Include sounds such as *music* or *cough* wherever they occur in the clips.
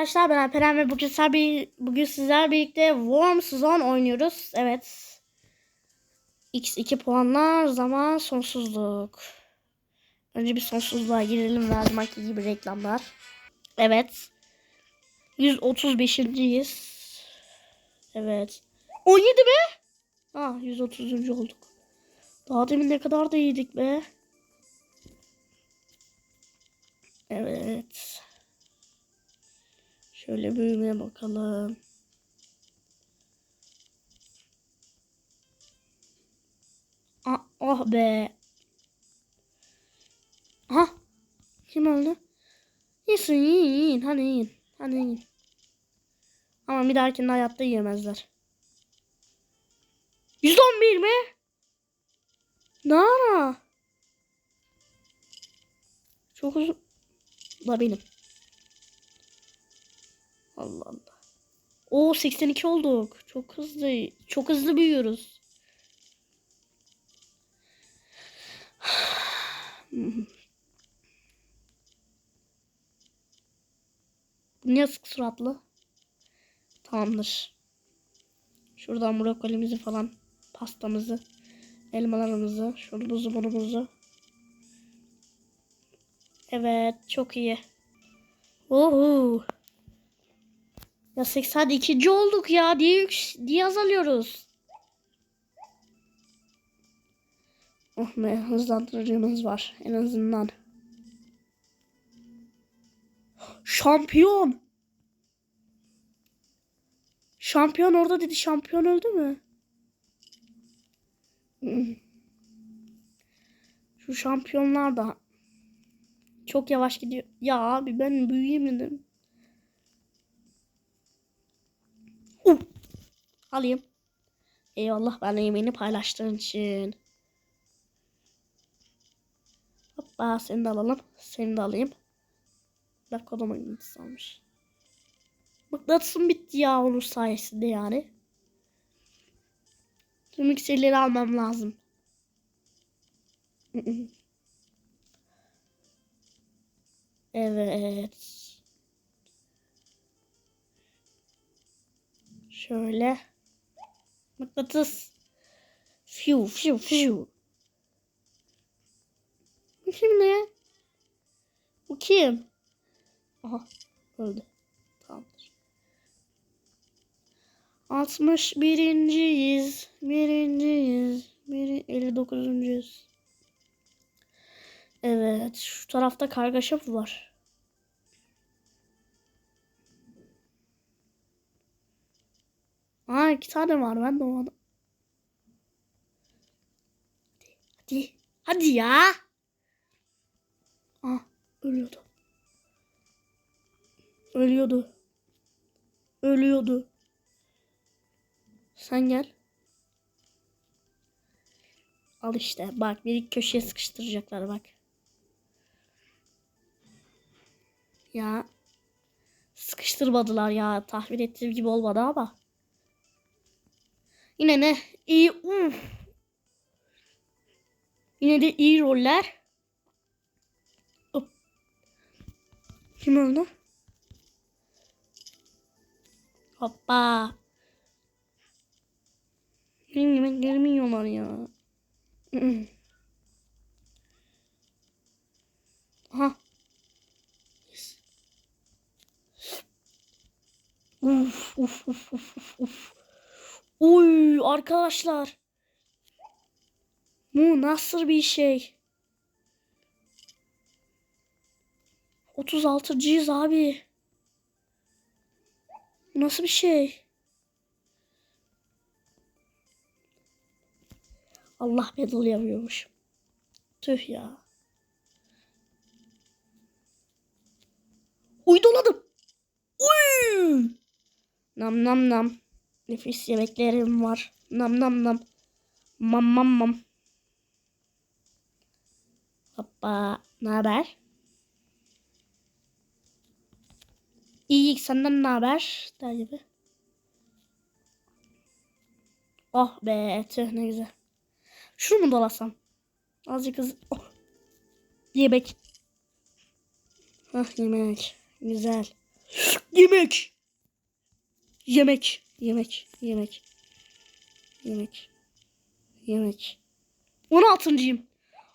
arkadaşlar ben Alperen ve bugün sizler, bugün sizler birlikte Warm Zone oynuyoruz. Evet. X2 puanlar zaman sonsuzluk. Önce bir sonsuzluğa girelim ve her zamanki gibi reklamlar. Evet. 135.yiz. Evet. 17 mi? Ah 130. olduk. Daha demin ne kadar da iyiydik be. Evet. Şöyle büyümeye bakalım. Ah, oh be. Aha. Kim öldü? Yiyin yiyin. Hadi yiyin. Hadi yiyin. Ama bir dahakinde hayatta yiyemezler. 111 mi? Ne ara? Çok uzun. Da benim. Allah Allah. O 82 olduk. Çok hızlı. Çok hızlı büyüyoruz. *sighs* Niye sık suratlı? Tamamdır. Şuradan brokolimizi falan, pastamızı, elmalarımızı, şunumuzu bunumuzu. Evet, çok iyi. Oho. Ya 82. olduk ya diye yük diye azalıyoruz. Oh be hızlandırıcımız var en azından. Şampiyon. Şampiyon orada dedi. Şampiyon öldü mü? Şu şampiyonlar da çok yavaş gidiyor. Ya abi ben büyüyemedim. Alayım. Eyvallah ben yemeğini paylaştığın için. Hoppa seni de alalım. Seni de alayım. Bak kodum mıknatıs almış. Mıknatısım bitti ya onun sayesinde yani. Tüm iksirleri almam lazım. *laughs* Evet. Şöyle. Mıknatıs. Fiu fiu fiu. Bu kim ne? Bu kim? Aha öldü. Tamamdır. 61.yiz. Birinciyiz. Biri 59.yüz. Evet. Şu tarafta kargaşa var? İki tane var. Ben de o. Hadi. Hadi ya. Aa ölüyordu. Ölüyordu. Ölüyordu. Sen gel. Al işte. Bak bir köşeye sıkıştıracaklar bak. Ya. Sıkıştırmadılar ya. Tahmin ettiğim gibi olmadı ama. Yine ne? İyi. Uf. Yine de iyi roller. Hop. Kim öldü? Hoppa. Benim yemeklerimi yiyorlar ya. Aha. Yes. Uf, uf, uf, uf, uf, uf. Uy arkadaşlar. Bu nasıl bir şey? 36'cıyız abi. Nasıl bir şey? Allah medal yapıyormuş. Tüh ya. Uy doladım. Uy. Nam nam nam. Nefis yemeklerim var. Nam nam nam. Mam mam mam. Hoppa. Ne haber? İyi senden ne haber? Der gibi. Oh be tüh ne güzel. Şunu mu dolasam? Azıcık hızlı. Oh. Yemek. Hah yemek. Güzel. Yemek. Yemek. Yemek. Yemek. Yemek. Yemek. 16.yım.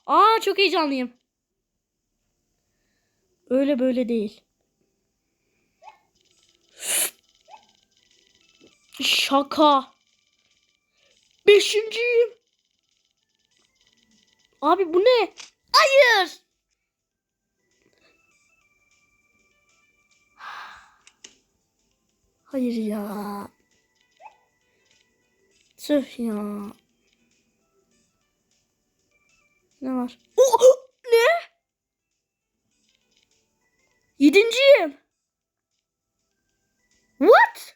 Aa çok heyecanlıyım. Öyle böyle değil. Şaka. Beşinciyim. Abi bu ne? Hayır. Hayır ya. Tüh ya. Ne var? Oh, ne? Yedinciyim. What?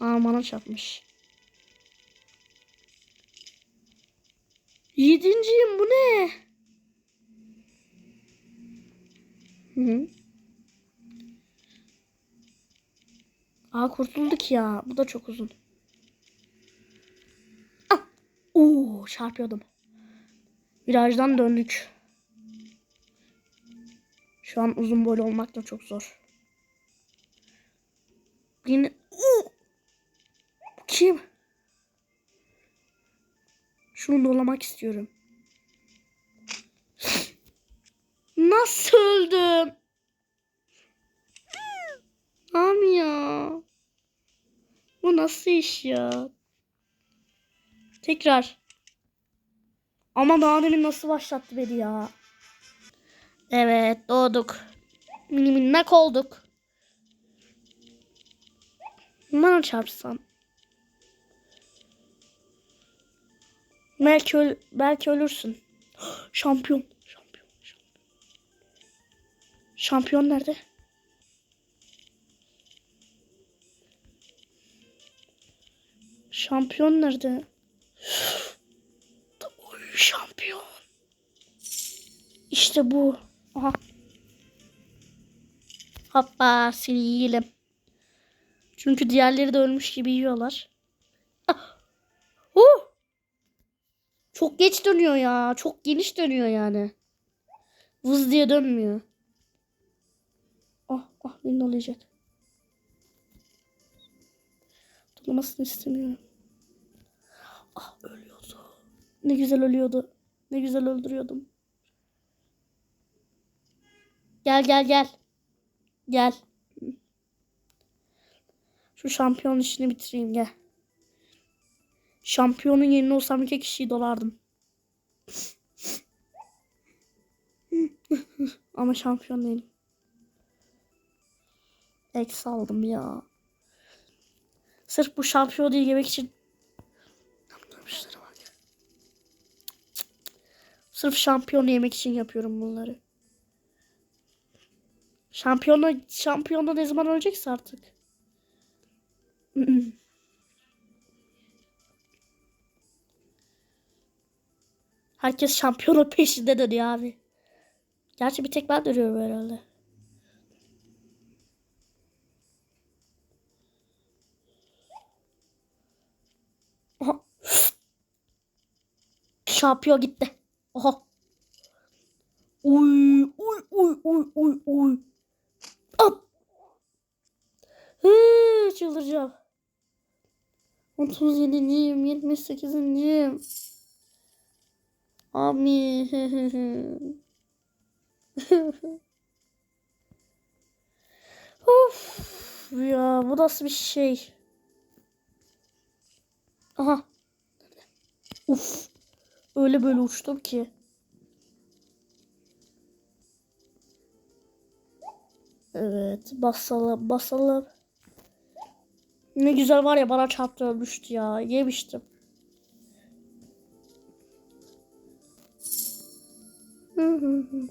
Aa bana çarpmış. Yedinciyim bu ne? Hı hı. Aa kurtulduk ya. Bu da çok uzun. Ah! Oo çarpıyordum. Virajdan döndük. Şu an uzun boylu olmak da çok zor. Yine... Oo! Kim? Şunu dolamak istiyorum. *laughs* Nasıl öldüm? Nasıl iş ya? Tekrar. Ama daha demin nasıl başlattı beni ya? Evet doğduk. Mini minnak olduk. Bana çarpsam. Belki, öl belki ölürsün. *gasps* Şampiyon. Şampiyon. Şampiyon. Şampiyon nerede? Şampiyon nerede? *gasps* Oy, şampiyon. İşte bu. Aha. Hoppa seni yiyelim. Çünkü diğerleri de ölmüş gibi yiyorlar. Ah. Uh. Çok geç dönüyor ya. Çok geniş dönüyor yani. Vız diye dönmüyor. Ah ah beni olacak. Tutulmasını istemiyorum. Ah ölüyordu. Ne güzel ölüyordu. Ne güzel öldürüyordum. Gel gel gel. Gel. Şu şampiyon işini bitireyim gel. Şampiyonun yerine olsam iki kişiyi dolardım. *laughs* Ama şampiyon değilim. Eksi aldım ya. Sırf bu şampiyonu yemek için Sırf şampiyonu yemek için yapıyorum bunları. Şampiyonu şampiyonu ne zaman ölecekse artık. *clears throat* Herkes şampiyonun peşinde dönüyor abi. Gerçi bir tek ben dönüyorum herhalde. *sniffs* Şampiyon gitti. Oha. Uy uy uy uy uy uy. Hop. Hı, çıldıracağım. 37'yim, 78'im. Abi. *laughs* of ya bu nasıl bir şey? Aha. Uf. Öyle böyle uçtum ki. Evet basalım basalım. Ne güzel var ya bana çarptı ölmüştü ya. Yemiştim. *laughs*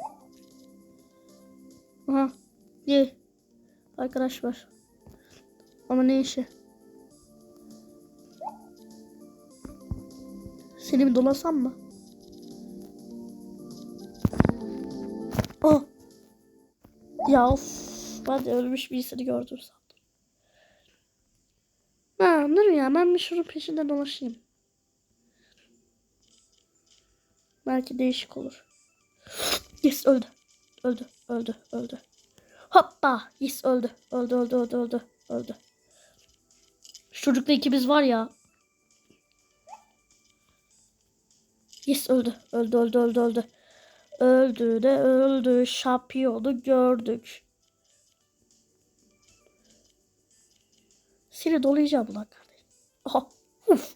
Aha. Ye. Arkadaş var. Ama ne işi? Seni bir dolasam mı? Oh. Ya of. Ben de ölmüş birisini gördüm sandım. Ha dur ya ben bir şunun peşinden dolaşayım. Belki değişik olur. Yes öldü. Öldü. Öldü. Öldü. Hoppa. Yes öldü. Öldü öldü öldü öldü. Öldü. Şu çocukla ikimiz var ya. Yes öldü. Öldü öldü öldü öldü. Öldü de öldü. Şampiyonu gördük. Seni dolayacağım lan kardeşim. Aha. Uf.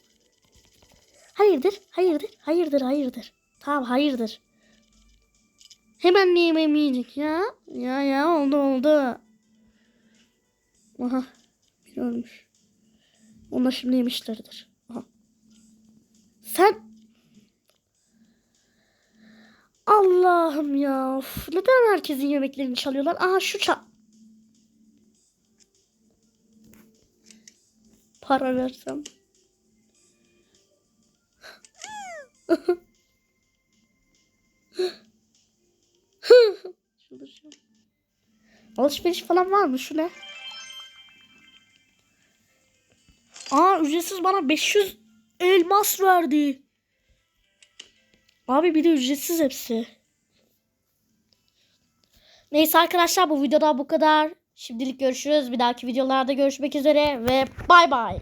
Hayırdır? Hayırdır? Hayırdır? Hayırdır? Tamam hayırdır. Hemen mi yememeyecek ya? Ya ya oldu oldu. Aha. Bir ölmüş. Onlar şimdi yemişlerdir. Aha. Sen Allah'ım ya. Of, neden herkesin yemeklerini çalıyorlar? Aha şu çal. Para versem. Çıldıracağım. Alışveriş falan var mı? Şu ne? Aa ücretsiz bana 500 elmas verdi. Abi bir de ücretsiz hepsi. Neyse arkadaşlar bu videoda bu kadar. Şimdilik görüşürüz. Bir dahaki videolarda görüşmek üzere ve bay bay.